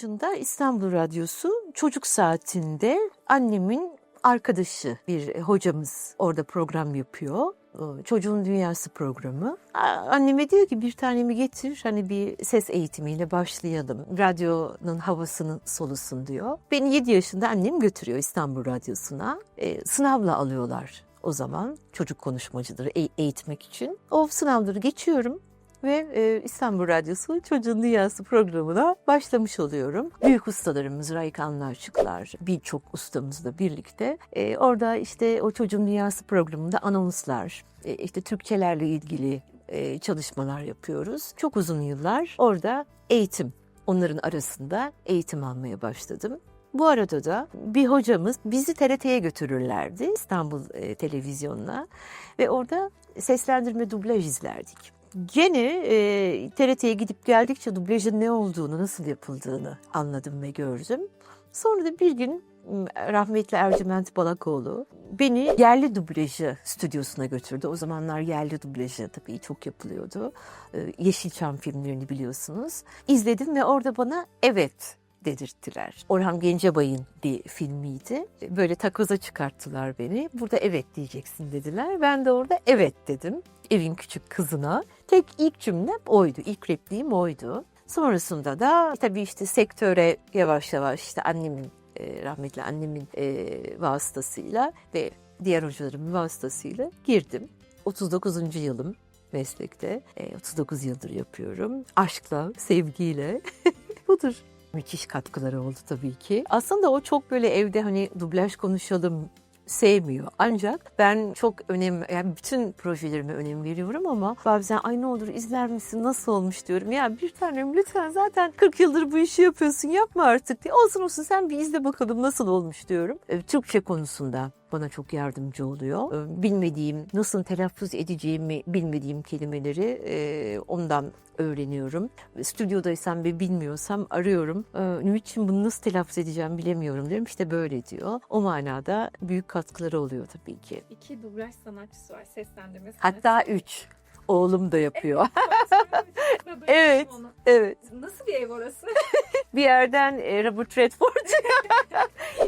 yaşında İstanbul Radyosu çocuk saatinde annemin arkadaşı bir hocamız orada program yapıyor. Çocuğun Dünyası programı. Anneme diyor ki bir tanemi getir hani bir ses eğitimiyle başlayalım. Radyonun havasını solusun diyor. Beni 7 yaşında annem götürüyor İstanbul Radyosu'na. E, sınavla alıyorlar o zaman çocuk konuşmacıları e- eğitmek için. O sınavları geçiyorum ve e, İstanbul Radyosu Çocuğun Dünyası programına başlamış oluyorum. Büyük ustalarımız Raik Anlarçıklar, birçok ustamızla birlikte e, orada işte o Çocuğun Dünyası programında anonslar, e, işte Türkçelerle ilgili e, çalışmalar yapıyoruz. Çok uzun yıllar orada eğitim, onların arasında eğitim almaya başladım. Bu arada da bir hocamız bizi TRT'ye götürürlerdi İstanbul e, televizyonuna ve orada seslendirme dublaj izlerdik. Gene e, TRT'ye gidip geldikçe dublajın ne olduğunu, nasıl yapıldığını anladım ve gördüm. Sonra da bir gün rahmetli Ercüment Balakoğlu beni yerli dublajı stüdyosuna götürdü. O zamanlar yerli dublajı tabii çok yapılıyordu. Yeşilçam filmlerini biliyorsunuz. İzledim ve orada bana evet dedirttiler. Orhan Gencebay'ın bir filmiydi. Böyle takoza çıkarttılar beni. Burada evet diyeceksin dediler. Ben de orada evet dedim. Evin küçük kızına. Tek ilk cümlem oydu. İlk repliğim oydu. Sonrasında da tabii işte sektöre yavaş yavaş işte annemin e, rahmetli annemin e, vasıtasıyla ve diğer hocalarımın vasıtasıyla girdim. 39. yılım meslekte. E, 39 yıldır yapıyorum. Aşkla, sevgiyle. Budur. Müthiş katkıları oldu tabii ki. Aslında o çok böyle evde hani dublaj konuşalım sevmiyor. Ancak ben çok önem, yani bütün projelerime önem veriyorum ama bazen ay ne olur izler misin nasıl olmuş diyorum. Ya bir tanem lütfen zaten 40 yıldır bu işi yapıyorsun yapma artık diye. Olsun olsun sen bir izle bakalım nasıl olmuş diyorum. Ee, Türkçe konusunda bana çok yardımcı oluyor. Ee, Bilmediğim, nasıl telaffuz edeceğimi bilmediğim kelimeleri e, ondan öğreniyorum. Stüdyodaysam ve bilmiyorsam arıyorum. Ee, niçin bunu nasıl telaffuz edeceğim bilemiyorum diyorum. İşte böyle diyor. O manada büyük katkıları oluyor tabii ki. İki dublaj sanatçısı var seslendirme Hatta üç. Oğlum da yapıyor. Evet. evet. Nasıl bir ev orası? Bir yerden e, Robert Redford.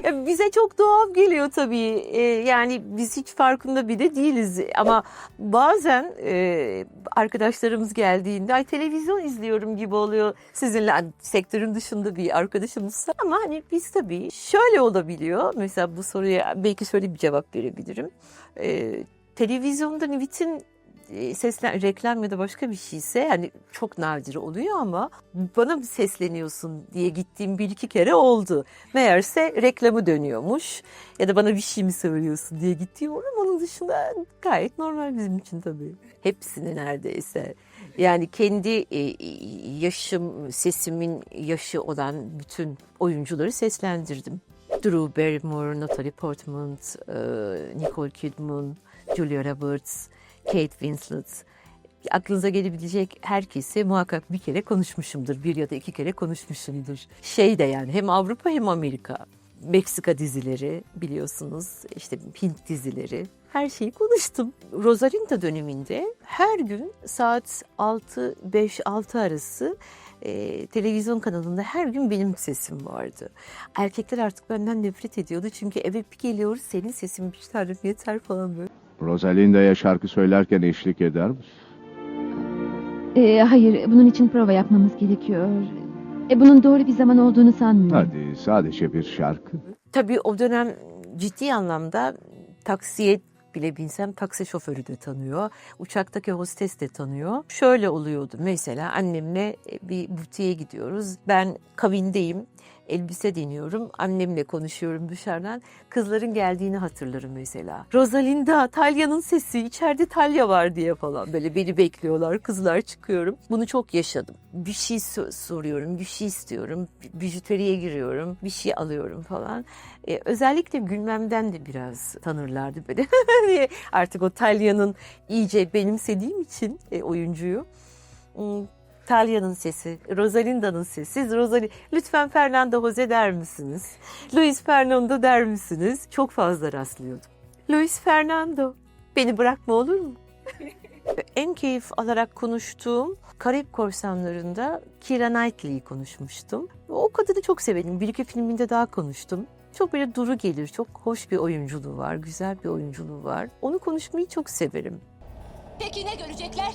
Ya bize çok doğal geliyor tabii. E, yani biz hiç farkında bile değiliz. Ama bazen e, arkadaşlarımız geldiğinde ay televizyon izliyorum gibi oluyor. Sizinle hani sektörün dışında bir arkadaşımızsa. Ama hani biz tabii şöyle olabiliyor. Mesela bu soruya belki şöyle bir cevap verebilirim. E, televizyonda e, seslen reklam ya da başka bir şeyse hani çok nadir oluyor ama bana mı sesleniyorsun diye gittiğim bir iki kere oldu. Meğerse reklamı dönüyormuş ya da bana bir şey mi söylüyorsun diye gittiğim olur onun dışında gayet normal bizim için tabii. Hepsini neredeyse. Yani kendi e, yaşım, sesimin yaşı olan bütün oyuncuları seslendirdim. Drew Barrymore, Natalie Portman, e, Nicole Kidman, Julia Roberts, Kate Winslet. Aklınıza gelebilecek herkesi muhakkak bir kere konuşmuşumdur. Bir ya da iki kere konuşmuşumdur. Şey de yani hem Avrupa hem Amerika. Meksika dizileri biliyorsunuz, işte Hint dizileri. Her şeyi konuştum. Rosalinda döneminde her gün saat 6-5-6 arası e, televizyon kanalında her gün benim sesim vardı. Erkekler artık benden nefret ediyordu çünkü eve bir geliyoruz senin sesin bir tane yeter falan böyle. Rosalinda'ya şarkı söylerken eşlik eder misin? Ee, hayır, bunun için prova yapmamız gerekiyor. E, bunun doğru bir zaman olduğunu sanmıyorum. Hadi sadece bir şarkı. Tabii o dönem ciddi anlamda taksiye bile binsem taksi şoförü de tanıyor. Uçaktaki hostes de tanıyor. Şöyle oluyordu mesela annemle bir butiğe gidiyoruz. Ben kabindeyim. Elbise deniyorum. Annemle konuşuyorum dışarıdan. Kızların geldiğini hatırlarım mesela. Rosalinda, Talya'nın sesi. içeride Talya var diye falan. Böyle beni bekliyorlar. Kızlar çıkıyorum. Bunu çok yaşadım. Bir şey so- soruyorum, bir şey istiyorum. Bijuteriye giriyorum, bir şey alıyorum falan. Ee, özellikle gülmemden de biraz tanırlardı diye. Artık o Talya'nın iyice benimsediğim için e, oyuncuyu. Talya'nın sesi, Rosalinda'nın sesi. Siz Rosali, lütfen Fernando Jose der misiniz? Luis Fernando der misiniz? Çok fazla rastlıyordum. Luis Fernando, beni bırakma olur mu? En keyif alarak konuştuğum Karayip Korsanları'nda Keira Knightley'i konuşmuştum. O kadını çok severim. Bir iki filminde daha konuştum. Çok böyle duru gelir, çok hoş bir oyunculuğu var, güzel bir oyunculuğu var. Onu konuşmayı çok severim. Peki ne görecekler?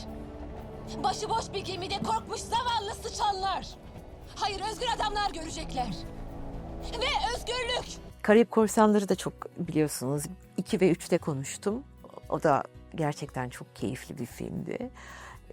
Başıboş bir gemide korkmuş zavallı sıçanlar. Hayır özgür adamlar görecekler. Ve özgürlük. Karayip Korsanları da çok biliyorsunuz 2 ve 3'te konuştum. O da gerçekten çok keyifli bir filmdi.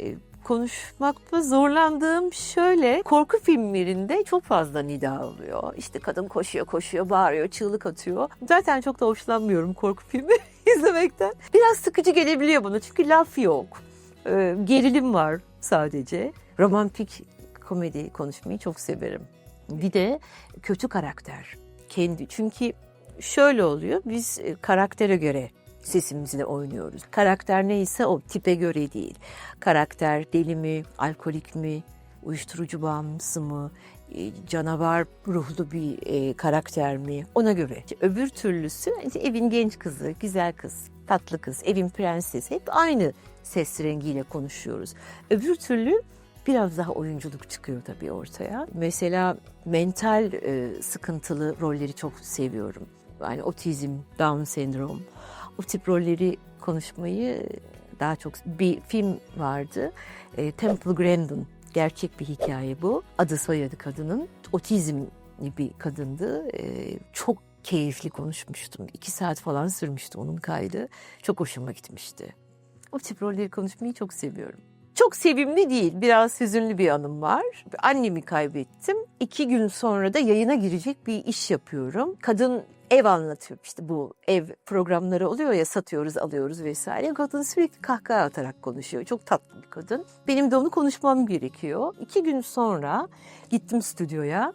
Ee, konuşmakta zorlandığım şöyle korku filmlerinde çok fazla nida oluyor. İşte kadın koşuyor koşuyor bağırıyor çığlık atıyor. Zaten çok da hoşlanmıyorum korku filmi izlemekten. Biraz sıkıcı gelebiliyor bana çünkü laf yok. Ee, gerilim var sadece. Romantik komedi konuşmayı çok severim. Bir de kötü karakter kendi. Çünkü şöyle oluyor. Biz e, karaktere göre sesimizle oynuyoruz. Karakter neyse o tipe göre değil. Karakter deli mi, alkolik mi, uyuşturucu bağımlısı mı, e, canavar ruhlu bir e, karakter mi ona göre. Öbür türlüsü evin genç kızı, güzel kız, tatlı kız, evin prensesi hep aynı ses rengiyle konuşuyoruz. Öbür türlü biraz daha oyunculuk çıkıyor tabii ortaya. Mesela mental e, sıkıntılı rolleri çok seviyorum. Yani otizm, Down sendrom, o tip rolleri konuşmayı daha çok... Bir film vardı, e, Temple Grandin. Gerçek bir hikaye bu. Adı soyadı kadının. Otizmli bir kadındı. E, çok keyifli konuşmuştum. İki saat falan sürmüştü onun kaydı. Çok hoşuma gitmişti. O tip rolleri konuşmayı çok seviyorum. Çok sevimli değil, biraz hüzünlü bir anım var. Annemi kaybettim. İki gün sonra da yayına girecek bir iş yapıyorum. Kadın ev anlatıyor işte bu ev programları oluyor ya satıyoruz alıyoruz vesaire. Kadın sürekli kahkaha atarak konuşuyor. Çok tatlı bir kadın. Benim de onu konuşmam gerekiyor. İki gün sonra gittim stüdyoya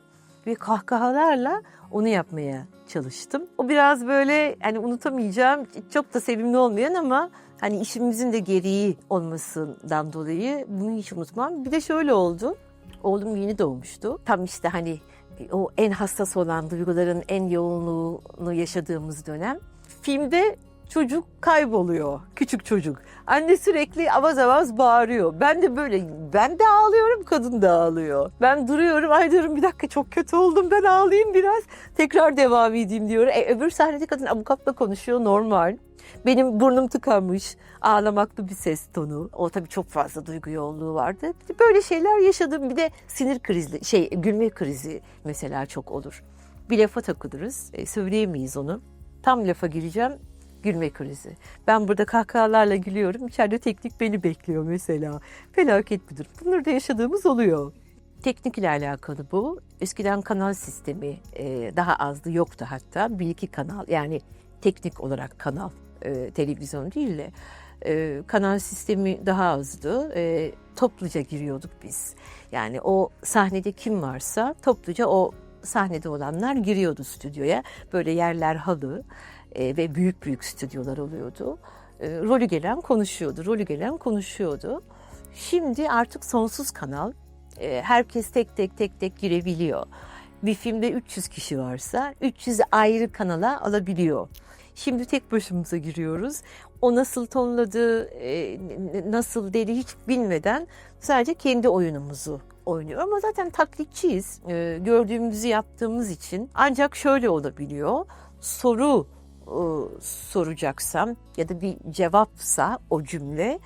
ve kahkahalarla onu yapmaya çalıştım. O biraz böyle hani unutamayacağım çok da sevimli olmayan ama hani işimizin de gereği olmasından dolayı bunu hiç unutmam. Bir de şöyle oldu. Oğlum yeni doğmuştu. Tam işte hani o en hassas olan duyguların en yoğunluğunu yaşadığımız dönem. Filmde çocuk kayboluyor. Küçük çocuk. Anne sürekli avaz avaz bağırıyor. Ben de böyle ben de ağlıyorum kadın da ağlıyor. Ben duruyorum ay diyorum bir dakika çok kötü oldum ben ağlayayım biraz. Tekrar devam edeyim diyor. E, öbür sahnede kadın avukatla konuşuyor normal. Benim burnum tıkanmış, ağlamaklı bir ses tonu. O tabii çok fazla duygu yoğunluğu vardı. Böyle şeyler yaşadım. Bir de sinir krizi, şey gülme krizi mesela çok olur. Bir lafa takılırız, e, söyleyemeyiz onu. Tam lafa gireceğim, gülme krizi. Ben burada kahkahalarla gülüyorum, içeride teknik beni bekliyor mesela. Felaket bir durum. Bunları da yaşadığımız oluyor. Teknik ile alakalı bu. Eskiden kanal sistemi e, daha azdı, yoktu hatta. Bir iki kanal yani teknik olarak kanal, e, televizyon değil de e, kanal sistemi daha azdı. E, topluca giriyorduk biz. Yani o sahnede kim varsa topluca o sahnede olanlar giriyordu stüdyoya. Böyle yerler halı e, ve büyük büyük stüdyolar oluyordu. E, rolü gelen konuşuyordu, rolü gelen konuşuyordu. Şimdi artık sonsuz kanal. E, herkes tek tek tek tek girebiliyor. Bir filmde 300 kişi varsa 300 ayrı kanala alabiliyor. Şimdi tek başımıza giriyoruz. O nasıl tonladı, e, nasıl dedi hiç bilmeden sadece kendi oyunumuzu oynuyor. Ama zaten taklitçiyiz. E, gördüğümüzü yaptığımız için ancak şöyle olabiliyor. Soru soracaksam ya da bir cevapsa o cümle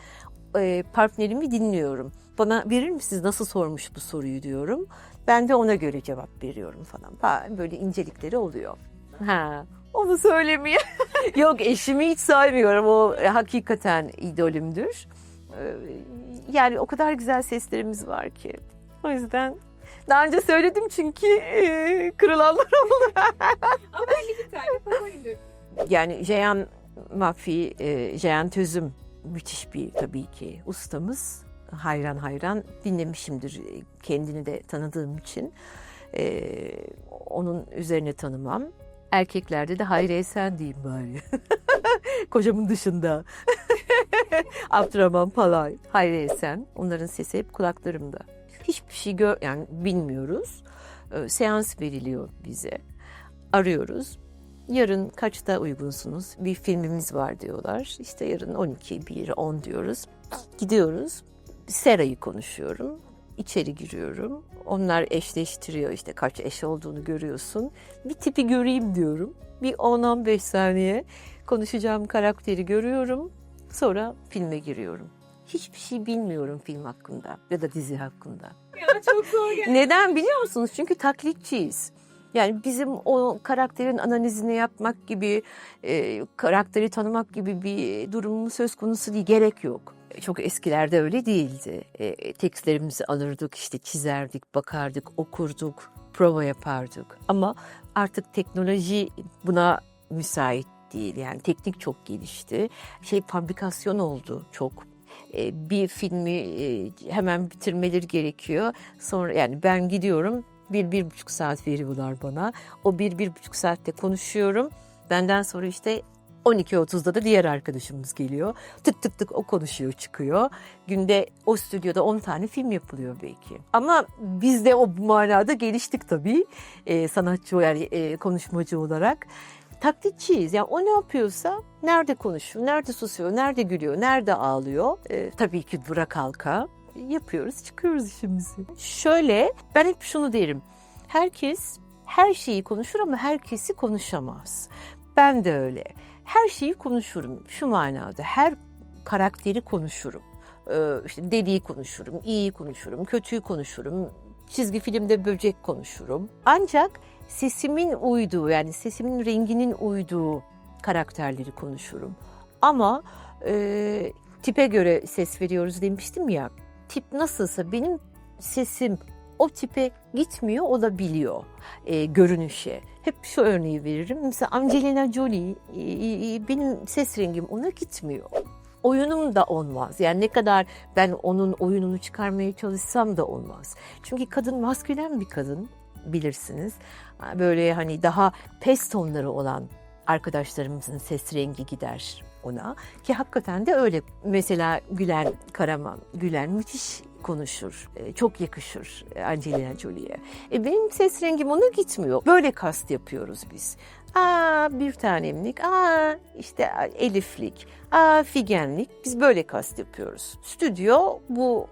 e, partnerimi dinliyorum. Bana verir misiniz nasıl sormuş bu soruyu diyorum. Ben de ona göre cevap veriyorum falan. Böyle incelikleri oluyor. Ha, onu söylemeye. Yok eşimi hiç saymıyorum. O e, hakikaten idolümdür. Yani o kadar güzel seslerimiz var ki. O yüzden daha önce söyledim çünkü e, kırılanlar oldu. Ama bir tane favorimdir. Yani Ceyhan Mafi, e, Ceyhan Tözüm müthiş bir tabii ki ustamız. Hayran hayran dinlemişimdir e, kendini de tanıdığım için. E, onun üzerine tanımam. Erkeklerde de Hayri Esen diyeyim bari. Kocamın dışında. Abdurrahman Palay, Hayri Esen. Onların sesi hep kulaklarımda. Hiçbir şey gör, yani bilmiyoruz. E, seans veriliyor bize. Arıyoruz Yarın kaçta uygunsunuz? Bir filmimiz var diyorlar. İşte yarın 12, 1, 10 diyoruz. Gidiyoruz. Sera'yı konuşuyorum. İçeri giriyorum. Onlar eşleştiriyor işte kaç eş olduğunu görüyorsun. Bir tipi göreyim diyorum. Bir 10-15 saniye konuşacağım karakteri görüyorum. Sonra filme giriyorum. Hiçbir şey bilmiyorum film hakkında ya da dizi hakkında. Ya çok zor. Neden biliyor musunuz? Çünkü taklitçiyiz. Yani bizim o karakterin analizini yapmak gibi, e, karakteri tanımak gibi bir durumumuz söz konusu değil. Gerek yok. Çok eskilerde öyle değildi. E, tekstlerimizi alırdık, işte çizerdik, bakardık, okurduk, prova yapardık. Ama artık teknoloji buna müsait değil. Yani teknik çok gelişti. Şey fabrikasyon oldu çok. E, bir filmi e, hemen bitirmeleri gerekiyor. Sonra yani ben gidiyorum bir, bir buçuk saat veriyorlar bana. O bir, bir buçuk saatte konuşuyorum. Benden sonra işte 12.30'da da diğer arkadaşımız geliyor. Tık tık tık o konuşuyor çıkıyor. Günde o stüdyoda 10 tane film yapılıyor belki. Ama biz de o manada geliştik tabii. Ee, sanatçı yani e, konuşmacı olarak. Taklitçiyiz. Yani o ne yapıyorsa nerede konuşuyor, nerede susuyor, nerede gülüyor, nerede ağlıyor. Ee, tabii ki dura kalka yapıyoruz, çıkıyoruz işimizi. Şöyle ben hep şunu derim. Herkes her şeyi konuşur ama herkesi konuşamaz. Ben de öyle. Her şeyi konuşurum şu manada. Her karakteri konuşurum. Ee, işte deliği konuşurum, iyiyi konuşurum, kötüyü konuşurum. Çizgi filmde böcek konuşurum. Ancak sesimin uyduğu yani sesimin renginin uyduğu karakterleri konuşurum. Ama e, tipe göre ses veriyoruz demiştim ya. Tip nasılsa benim sesim o tipe gitmiyor olabiliyor e, görünüşe. Hep şu örneği veririm. Mesela Angelina Jolie e, e, benim ses rengim ona gitmiyor. Oyunum da olmaz. Yani ne kadar ben onun oyununu çıkarmaya çalışsam da olmaz. Çünkü kadın maskülen bir kadın bilirsiniz. Böyle hani daha pes tonları olan arkadaşlarımızın ses rengi gider ona. Ki hakikaten de öyle. Mesela Gülen Karaman, Gülen müthiş konuşur. E, Çok yakışır Angelina Jolie'ye. E benim ses rengim ona gitmiyor. Böyle kast yapıyoruz biz. Aa bir tanemlik, aa işte eliflik, aa figenlik. Biz böyle kast yapıyoruz. Stüdyo bu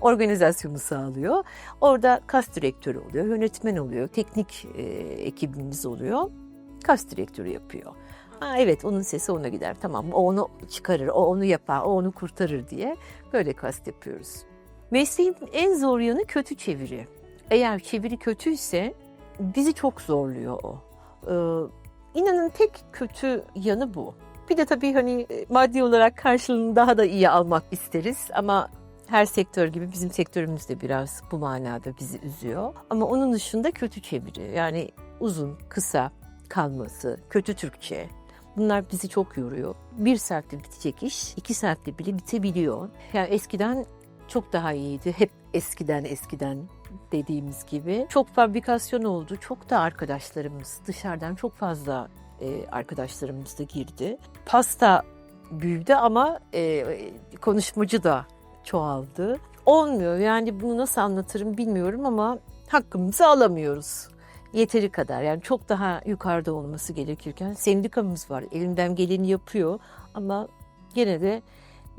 organizasyonu sağlıyor. Orada kas direktörü oluyor, yönetmen oluyor, teknik e, ekibimiz oluyor. Kas direktörü yapıyor. Ha, evet onun sesi ona gider. Tamam o onu çıkarır, o onu yapar, o onu kurtarır diye böyle kast yapıyoruz. Mesleğin en zor yanı kötü çeviri. Eğer çeviri kötüyse bizi çok zorluyor o. Ee, inanın tek kötü yanı bu. Bir de tabii hani e, maddi olarak karşılığını daha da iyi almak isteriz ama her sektör gibi bizim sektörümüz de biraz bu manada bizi üzüyor. Ama onun dışında kötü çeviri yani uzun, kısa kalması, kötü Türkçe bunlar bizi çok yoruyor. Bir saatte bitecek iş iki saatte bile bitebiliyor. Yani eskiden çok daha iyiydi. Hep eskiden eskiden dediğimiz gibi. Çok fabrikasyon oldu. Çok da arkadaşlarımız dışarıdan çok fazla e, arkadaşlarımız da girdi. Pasta büyüdü ama e, konuşmacı da çoğaldı. Olmuyor yani bunu nasıl anlatırım bilmiyorum ama hakkımızı alamıyoruz. Yeteri kadar yani çok daha yukarıda olması gerekirken sendikamız var elinden geleni yapıyor ama gene de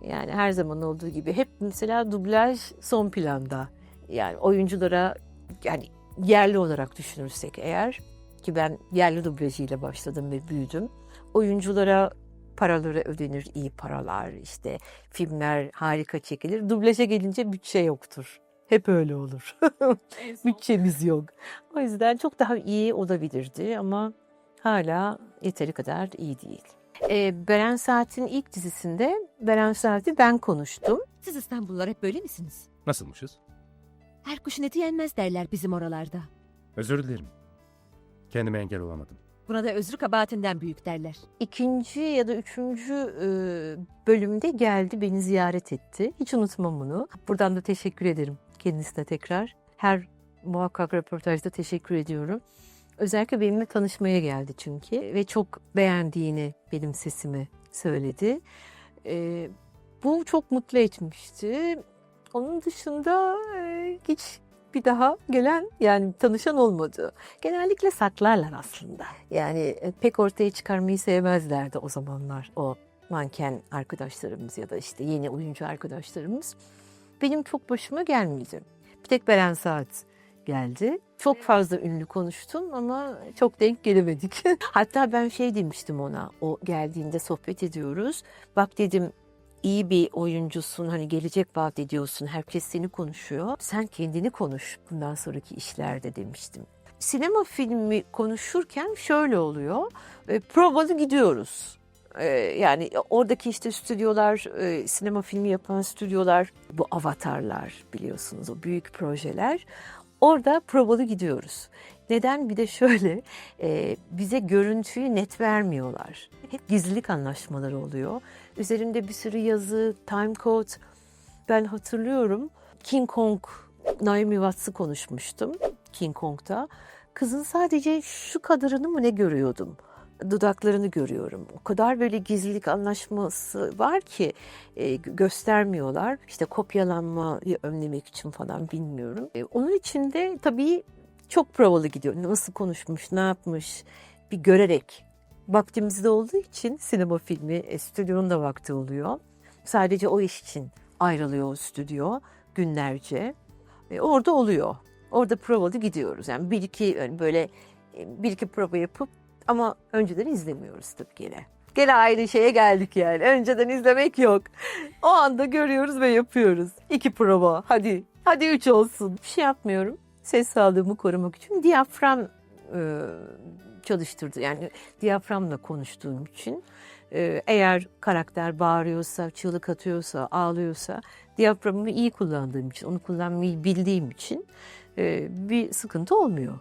yani her zaman olduğu gibi hep mesela dublaj son planda. Yani oyunculara yani yerli olarak düşünürsek eğer ki ben yerli dublajıyla başladım ve büyüdüm. Oyunculara paraları ödenir, iyi paralar işte filmler harika çekilir. Dublaja gelince bütçe yoktur. Hep öyle olur. Bütçemiz yok. O yüzden çok daha iyi olabilirdi ama hala yeteri kadar iyi değil. Ee, Beren Saat'in ilk dizisinde Beren Saat'i ben konuştum. Siz İstanbullular hep böyle misiniz? Nasılmışız? Her kuşun eti yenmez derler bizim oralarda. Özür dilerim. Kendime engel olamadım. Buna da özrü kabahatinden büyük derler. İkinci ya da üçüncü e, bölümde geldi beni ziyaret etti. Hiç unutmam bunu. Buradan da teşekkür ederim kendisine tekrar. Her muhakkak röportajda teşekkür ediyorum. Özellikle benimle tanışmaya geldi çünkü ve çok beğendiğini benim sesimi söyledi. E, bu çok mutlu etmişti. Onun dışında e, hiç bir daha gelen yani tanışan olmadı. Genellikle saklarlar aslında. Yani e, pek ortaya çıkarmayı sevmezlerdi o zamanlar o manken arkadaşlarımız ya da işte yeni oyuncu arkadaşlarımız. Benim çok başıma gelmedi. Bir tek Beren Saat geldi. Çok fazla ünlü konuştum ama çok denk gelemedik. Hatta ben şey demiştim ona o geldiğinde sohbet ediyoruz. Bak dedim iyi bir oyuncusun hani gelecek vaat ediyorsun herkes seni konuşuyor. Sen kendini konuş bundan sonraki işlerde demiştim. Sinema filmi konuşurken şöyle oluyor. E, provalı gidiyoruz. E, yani oradaki işte stüdyolar, e, sinema filmi yapan stüdyolar, bu avatarlar biliyorsunuz o büyük projeler. Orada provalı gidiyoruz. Neden? Bir de şöyle, e, bize görüntüyü net vermiyorlar. Hep gizlilik anlaşmaları oluyor. Üzerinde bir sürü yazı, time code. Ben hatırlıyorum King Kong, Naomi Watts'ı konuşmuştum King Kong'da. Kızın sadece şu kadarını mı ne görüyordum? Dudaklarını görüyorum. O kadar böyle gizlilik anlaşması var ki e, göstermiyorlar. İşte kopyalanmayı önlemek için falan bilmiyorum. E, onun için de tabii çok provalı gidiyor. Nasıl konuşmuş, ne yapmış bir görerek. Vaktimizde olduğu için sinema filmi, e, stüdyonun da vakti oluyor. Sadece o iş için ayrılıyor o stüdyo günlerce. E, orada oluyor. Orada provalı gidiyoruz. Yani bir iki yani böyle e, bir iki prova yapıp ama önceden izlemiyoruz tabii gene. Aynı şeye geldik yani. Önceden izlemek yok. O anda görüyoruz ve yapıyoruz. İki prova. Hadi. Hadi üç olsun. Bir şey yapmıyorum. Ses sağlığımı korumak için diyafram e, çalıştırdı. Yani diyaframla konuştuğum için. E, eğer karakter bağırıyorsa, çığlık atıyorsa, ağlıyorsa diyaframımı iyi kullandığım için, onu kullanmayı bildiğim için e, bir sıkıntı olmuyor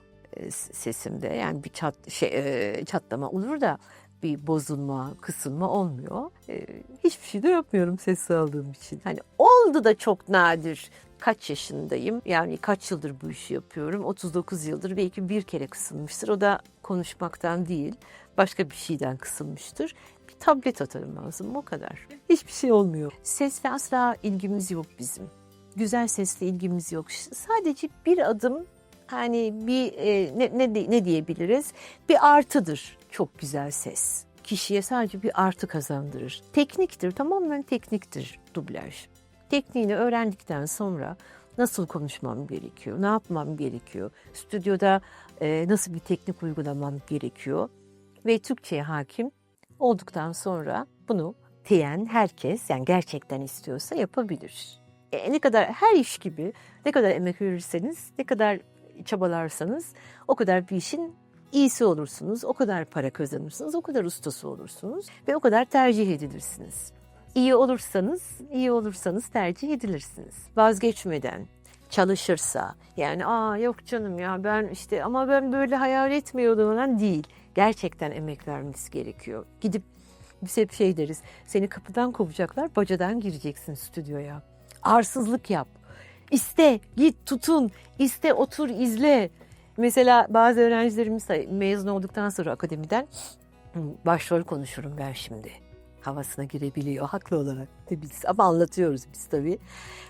sesimde. Yani bir çat, şey, e, çatlama olur da bir bozulma, kısılma olmuyor. E, hiçbir şey de yapmıyorum ses sağlığım için. Hani oldu da çok nadir. Kaç yaşındayım? Yani kaç yıldır bu işi yapıyorum? 39 yıldır belki bir kere kısılmıştır. O da konuşmaktan değil, başka bir şeyden kısılmıştır. Bir tablet atarım ağzıma o kadar. Hiçbir şey olmuyor. Sesle asla ilgimiz yok bizim. Güzel sesle ilgimiz yok. Sadece bir adım hani bir e, ne, ne, ne diyebiliriz? Bir artıdır çok güzel ses. Kişiye sadece bir artı kazandırır. Tekniktir, tamamen tekniktir dublaj. Tekniğini öğrendikten sonra nasıl konuşmam gerekiyor, ne yapmam gerekiyor, stüdyoda e, nasıl bir teknik uygulamam gerekiyor ve Türkçe'ye hakim olduktan sonra bunu diyen herkes yani gerçekten istiyorsa yapabilir. E, ne kadar her iş gibi ne kadar emek verirseniz, ne kadar çabalarsanız o kadar bir işin iyisi olursunuz, o kadar para kazanırsınız, o kadar ustası olursunuz ve o kadar tercih edilirsiniz. İyi olursanız, iyi olursanız tercih edilirsiniz. Vazgeçmeden çalışırsa yani aa yok canım ya ben işte ama ben böyle hayal etmiyordum falan değil. Gerçekten emek vermesi gerekiyor. Gidip biz hep şey deriz. Seni kapıdan kovacaklar, bacadan gireceksin stüdyoya. Arsızlık yap. İste, git tutun, iste otur izle. Mesela bazı öğrencilerimiz mezun olduktan sonra akademiden "Hı, başrol konuşurum ben şimdi. Havasına girebiliyor haklı olarak. Biz, ama anlatıyoruz biz tabii.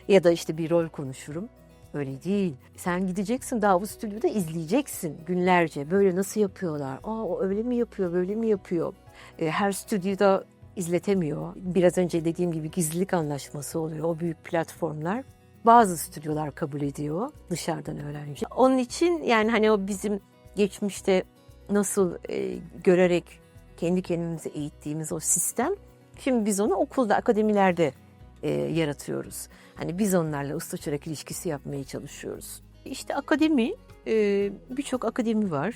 Ya da işte bir rol konuşurum. Öyle değil. Sen gideceksin daha bu stüdyoda izleyeceksin günlerce. Böyle nasıl yapıyorlar? Aa öyle mi yapıyor, böyle mi yapıyor? E, her stüdyoda izletemiyor. Biraz önce dediğim gibi gizlilik anlaşması oluyor o büyük platformlar. Bazı stüdyolar kabul ediyor dışarıdan öğrenci. Onun için yani hani o bizim geçmişte nasıl e, görerek kendi kendimizi eğittiğimiz o sistem şimdi biz onu okulda, akademilerde e, yaratıyoruz. Hani biz onlarla usta çırak ilişkisi yapmaya çalışıyoruz. İşte akademi, e, birçok akademi var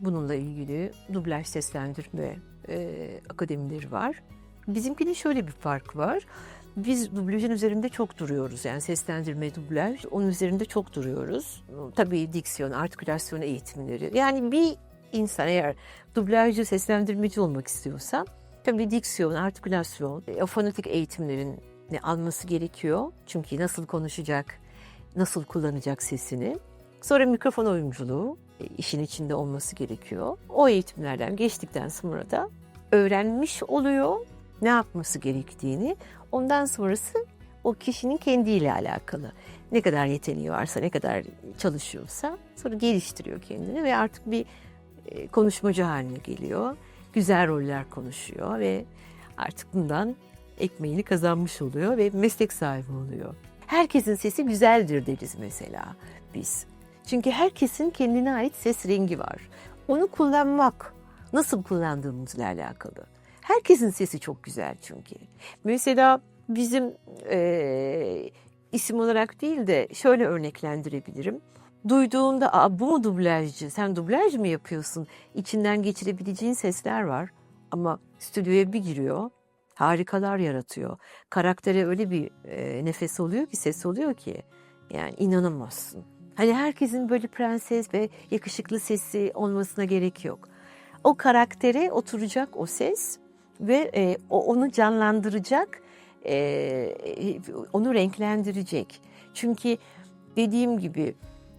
bununla ilgili. Dublaj seslendirme e, akademileri var. Bizimkinin şöyle bir farkı var. Biz dublajın üzerinde çok duruyoruz. Yani seslendirme, dublaj onun üzerinde çok duruyoruz. Tabii diksiyon, artikülasyon eğitimleri. Yani bir insan eğer dublajcı, seslendirmeci olmak istiyorsa tabii diksiyon, artikülasyon, e, fonetik eğitimlerin alması gerekiyor. Çünkü nasıl konuşacak, nasıl kullanacak sesini. Sonra mikrofon oyunculuğu e, işin içinde olması gerekiyor. O eğitimlerden geçtikten sonra da öğrenmiş oluyor ne yapması gerektiğini. Ondan sonrası o kişinin kendiyle alakalı. Ne kadar yeteneği varsa, ne kadar çalışıyorsa sonra geliştiriyor kendini ve artık bir e, konuşmacı haline geliyor. Güzel roller konuşuyor ve artık bundan ekmeğini kazanmış oluyor ve meslek sahibi oluyor. Herkesin sesi güzeldir deriz mesela biz. Çünkü herkesin kendine ait ses rengi var. Onu kullanmak nasıl kullandığımızla alakalı. Herkesin sesi çok güzel çünkü. Mesela bizim eee, isim olarak değil de şöyle örneklendirebilirim. Duyduğunda Aa, bu mu dublajcı, sen dublaj mı yapıyorsun? İçinden geçirebileceğin sesler var. Ama stüdyoya bir giriyor, harikalar yaratıyor. Karaktere öyle bir e, nefes oluyor ki, ses oluyor ki. Yani inanamazsın. Hani herkesin böyle prenses ve yakışıklı sesi olmasına gerek yok. O karaktere oturacak o ses ve e, onu canlandıracak, e, onu renklendirecek. Çünkü dediğim gibi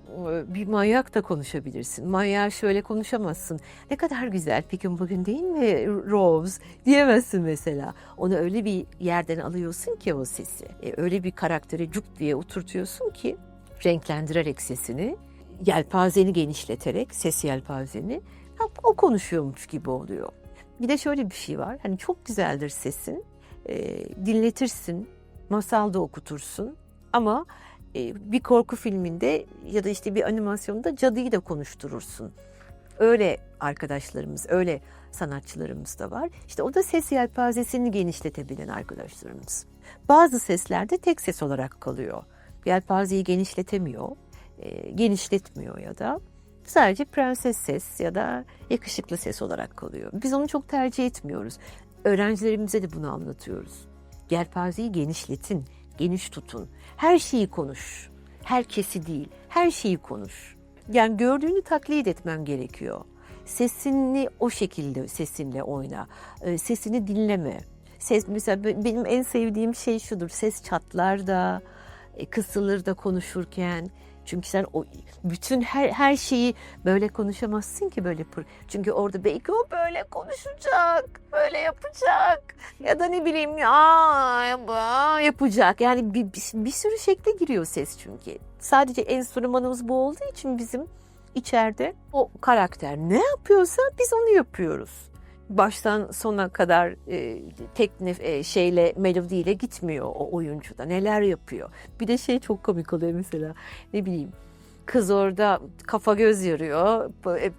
e, bir manyak da konuşabilirsin. Manyağı şöyle konuşamazsın. Ne kadar güzel peki bugün değil mi Rose diyemezsin mesela. Onu öyle bir yerden alıyorsun ki o sesi. E, öyle bir karaktere cuk diye oturtuyorsun ki renklendirerek sesini, yelpazeni genişleterek ses yelpazeni o konuşuyormuş gibi oluyor. Bir de şöyle bir şey var. Hani çok güzeldir sesin. E, dinletirsin, masalda okutursun ama e, bir korku filminde ya da işte bir animasyonda cadıyı da konuşturursun. Öyle arkadaşlarımız, öyle sanatçılarımız da var. İşte o da ses yelpazesini genişletebilen arkadaşlarımız. Bazı seslerde tek ses olarak kalıyor. Yelpazeyi genişletemiyor, e, genişletmiyor ya da sadece prenses ses ya da yakışıklı ses olarak kalıyor. Biz onu çok tercih etmiyoruz. Öğrencilerimize de bunu anlatıyoruz. Yelpazeyi genişletin, geniş tutun. Her şeyi konuş. Herkesi değil, her şeyi konuş. Yani gördüğünü taklit etmem gerekiyor. Sesini o şekilde sesinle oyna. Ee, Sesini dinleme. Ses mesela be- benim en sevdiğim şey şudur. Ses çatlar da, e, kısılır da konuşurken. Çünkü sen o bütün her her şeyi böyle konuşamazsın ki böyle. Çünkü orada belki o böyle konuşacak, böyle yapacak ya da ne bileyim ya yapacak. Yani bir, bir, bir sürü şekle giriyor ses çünkü. Sadece enstrümanımız bu olduğu için bizim içeride o karakter ne yapıyorsa biz onu yapıyoruz. Baştan sona kadar e, tek e, şeyle melodiyle gitmiyor o oyuncu da neler yapıyor. Bir de şey çok komik oluyor mesela ne bileyim kız orada kafa göz yarıyor. e,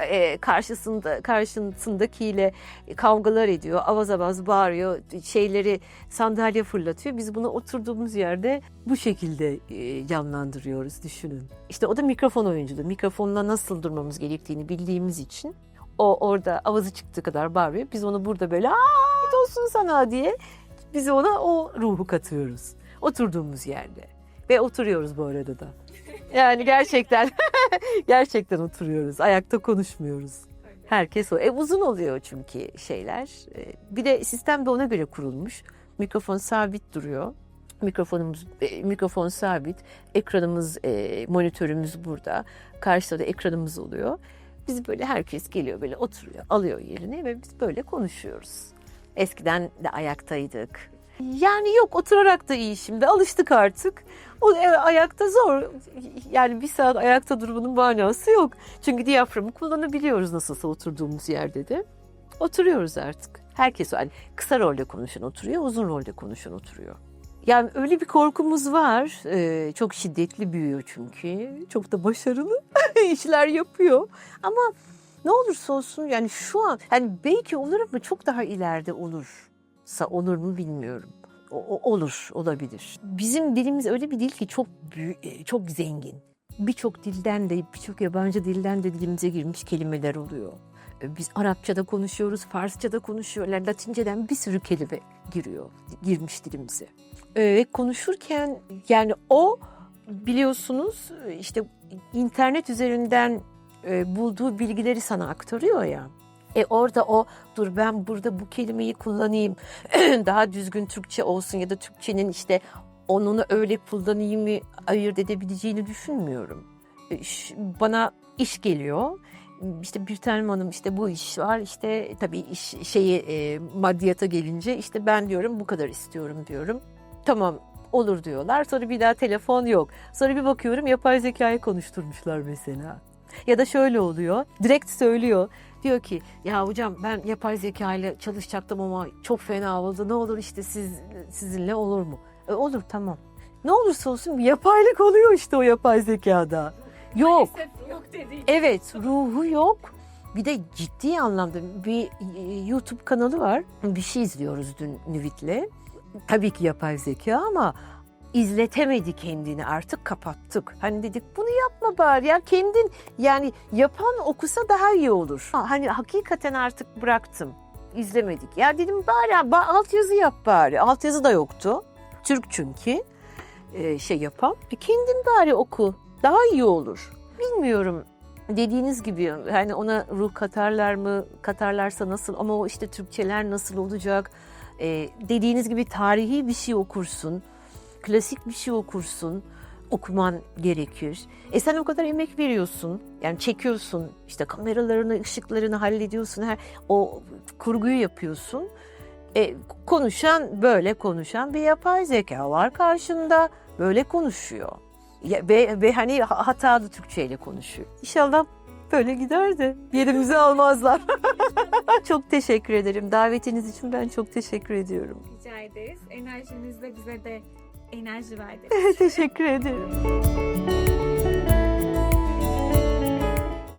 e, karşısında karşısındakiyle kavgalar ediyor. Avaz avaz bağırıyor. Şeyleri sandalye fırlatıyor. Biz bunu oturduğumuz yerde bu şekilde e, canlandırıyoruz düşünün. İşte o da mikrofon oyunculuğu. Mikrofonla nasıl durmamız gerektiğini bildiğimiz için o orada avazı çıktığı kadar bağırıyor. Biz onu burada böyle aa olsun sana diye biz ona o ruhu katıyoruz. Oturduğumuz yerde. Ve oturuyoruz bu arada da. Yani gerçekten gerçekten oturuyoruz. Ayakta konuşmuyoruz. Herkes o. E uzun oluyor çünkü şeyler. E, bir de sistem de ona göre kurulmuş. Mikrofon sabit duruyor. Mikrofonumuz e, mikrofon sabit. Ekranımız, e, monitörümüz burada. Karşıda da ekranımız oluyor. Biz böyle herkes geliyor böyle oturuyor, alıyor yerini ve biz böyle konuşuyoruz. Eskiden de ayaktaydık. Yani yok oturarak da iyi şimdi alıştık artık. O e, ayakta zor. Yani bir saat ayakta durmanın manası yok. Çünkü diyaframı kullanabiliyoruz nasılsa oturduğumuz yerde de. Oturuyoruz artık. Herkes yani kısa rolde konuşan oturuyor, uzun rolde konuşan oturuyor. Yani öyle bir korkumuz var. Ee, çok şiddetli büyüyor çünkü. Çok da başarılı işler yapıyor. Ama ne olursa olsun yani şu an yani belki olur ama çok daha ileride olursa olur mu bilmiyorum. O, olur, olabilir. Bizim dilimiz öyle bir dil ki çok büyük, e, çok zengin. Birçok dilden de, birçok yabancı dilden de dilimize girmiş kelimeler oluyor. Biz Arapçada konuşuyoruz, Farsçada konuşuyorlar, Latinceden bir sürü kelime giriyor, girmiş dilimize. Ve konuşurken yani o biliyorsunuz işte internet üzerinden e, bulduğu bilgileri sana aktarıyor ya. E orada o dur ben burada bu kelimeyi kullanayım daha düzgün Türkçe olsun ya da Türkçenin işte onunu öyle kullanayım mı ayırt edebileceğini düşünmüyorum. E, Bana iş geliyor. İşte tane hanım işte bu iş var işte tabii iş şeyi e, maddiyata gelince işte ben diyorum bu kadar istiyorum diyorum. Tamam olur diyorlar. Sonra bir daha telefon yok. Sonra bir bakıyorum yapay zekayı konuşturmuşlar mesela. Ya da şöyle oluyor. Direkt söylüyor. Diyor ki ya hocam ben yapay zeka ile çalışacaktım ama çok fena oldu. Ne olur işte siz sizinle olur mu? E, olur tamam. Ne olursa olsun bir yapaylık oluyor işte o yapay zekada. Yok. Maalesef yok dediği. Evet ruhu yok. Bir de ciddi anlamda bir e, YouTube kanalı var. Bir şey izliyoruz dün Nüvit'le. Tabii ki yapay zeka ama izletemedi kendini artık kapattık. Hani dedik bunu yapma bari ya kendin yani yapan okusa daha iyi olur. Ha, Hani hakikaten artık bıraktım. izlemedik. Ya dedim bari ba- altyazı yap bari. Altyazı da yoktu. Türk çünkü e, şey yapan. Bir kendin bari oku. Daha iyi olur. Bilmiyorum dediğiniz gibi hani ona ruh katarlar mı katarlarsa nasıl ama o işte Türkçeler nasıl olacak Ee, dediğiniz gibi tarihi bir şey okursun klasik bir şey okursun okuman gerekir. E sen o kadar emek veriyorsun yani çekiyorsun işte kameralarını ışıklarını hallediyorsun her o kurguyu yapıyorsun. E, konuşan böyle konuşan bir yapay zeka var karşında böyle konuşuyor. Ya, ve, ve hani ha- hatalı Türkçe ile konuşuyor. İnşallah böyle gider de yerimizi almazlar. çok teşekkür ederim. Davetiniz için ben çok teşekkür ediyorum. Rica ederiz. Enerjinizle bize de enerji verdiniz. teşekkür ederim.